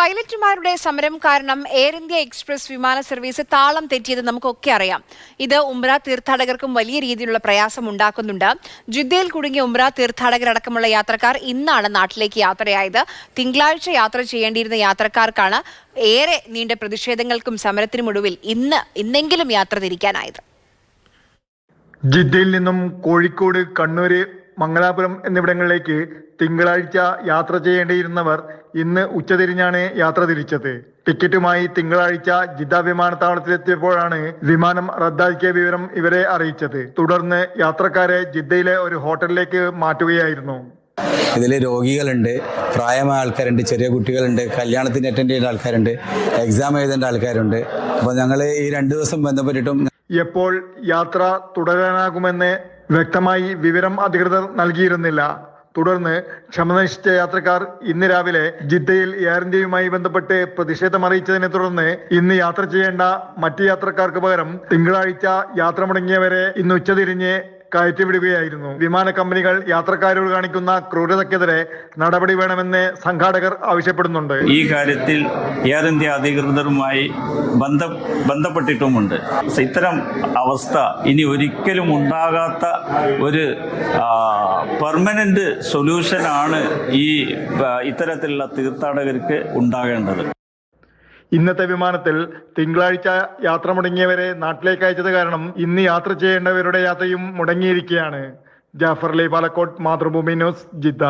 പൈലറ്റുമാരുടെ സമരം കാരണം Air India Express വിമാന സർവീസ് താളം തെറ്റിയത് നമുക്കൊക്കെ അറിയാം. ഇത് ഉംറ തീർത്ഥാടകർക്കും വലിയ രീതിയിലുള്ള പ്രയാസം ഉണ്ടാക്കുന്നുണ്ട്. ജിദ്ദയിൽ കുടുങ്ങിയ ഉംറ തീർത്ഥാടകരടക്കമുള്ള യാത്രക്കാർ ഇന്നാണ് നാട്ടിലേക്ക് യാത്രയായത്. തിങ്കളാഴ്ച യാത്ര ചെയ്യേണ്ടിയിരുന്ന യാത്രക്കാർക്കാണ് ഏറെ നീണ്ട പ്രതിഷേധങ്ങൾക്കും സമരത്തിനുമൊടുവിൽ ഇന്ന് ഇന്നെങ്കിലും യാത്ര തിരിക്കാനായത്. ജിദ്ദയിൽ നിന്നും കോഴിക്കോട് കണ്ണൂര് മംഗലാപുരം എന്നിവിടങ്ങളിലേക്ക് തിങ്കളാഴ്ച യാത്ര ചെയ്യേണ്ടിയിരുന്നവർ ഇന്ന് ഉച്ചതിരിഞ്ഞാണ് യാത്ര തിരിച്ചത്. ടിക്കറ്റുമായി തിങ്കളാഴ്ച ജിദ്ദ വിമാനത്താവളത്തിലെത്തിയപ്പോഴാണ് വിമാനം റദ്ദാക്കിയ വിവരം ഇവരെ അറിയിച്ചത്. തുടർന്ന് യാത്രക്കാരെ ജിദ്ദയിലെ ഒരു ഹോട്ടലിലേക്ക് മാറ്റുകയായിരുന്നു. ഇതിൽ രോഗികളുണ്ട് പ്രായമായ ആൾക്കാരുണ്ട് ചെറിയ കുട്ടികളുണ്ട് കല്യാണത്തിന് അറ്റൻഡ് ചെയ്യേണ്ട ആൾക്കാരുണ്ട് എക്സാം എഴുതേണ്ട ആൾക്കാരുണ്ട്. അപ്പോൾ ഞങ്ങൾ ഈ രണ്ട് ദിവസം ബന്ധപ്പെട്ടിട്ടും എപ്പോൾ യാത്ര തുടരാനാകുമെന്ന് വ്യക്തമായി വിവരം അധികൃതർ നൽകിയിരുന്നില്ല. തുടർന്ന് ക്ഷമനിഷ്ഠ യാത്രക്കാർ ഇന്ന് രാവിലെ ജിദ്ദയിൽ എയർ ഇന്ത്യയുമായി ബന്ധപ്പെട്ട് പ്രതിഷേധം അറിയിച്ചതിനെ തുടർന്ന് ഇന്ന് യാത്ര ചെയ്യേണ്ട മറ്റ് യാത്രക്കാർക്ക് പകരം തിങ്കളാഴ്ച യാത്ര മുടങ്ങിയവരെ ഇന്ന് ഉച്ചതിരിഞ്ഞ് കയറ്റിവിടുകയായിരുന്നു. വിമാന കമ്പനികൾ യാത്രക്കാരോട് കാണിക്കുന്ന ക്രൂരതയ്ക്കെതിരെ നടപടി വേണമെന്ന് സംഘാടകർ ആവശ്യപ്പെടുന്നുണ്ട്. ഈ കാര്യത്തിൽ എയർ ഇന്ത്യ അധികൃതരുമായി ബന്ധ ബന്ധപ്പെട്ടിട്ടുമുണ്ട്. ഇത്തരം അവസ്ഥ ഇനി ഒരിക്കലും ഉണ്ടാകാത്ത ഒരു പെർമനന്റ് സൊല്യൂഷനാണ് ഈ ഇത്തരത്തിലുള്ള തീർത്ഥാടകർക്ക് ഉണ്ടാകേണ്ടത്. ഇന്നത്തെ വിമാനത്തിൽ തിങ്കളാഴ്ച യാത്ര മുടങ്ങിയവരെ നാട്ടിലേക്ക് അയച്ചത് കാരണം ഇന്ന് യാത്ര ചെയ്യേണ്ടവരുടെ യാത്രയും മുടങ്ങിയിരിക്കുകയാണ്. Jafar Ali Palakkot Mathrubhumi news Jeddah.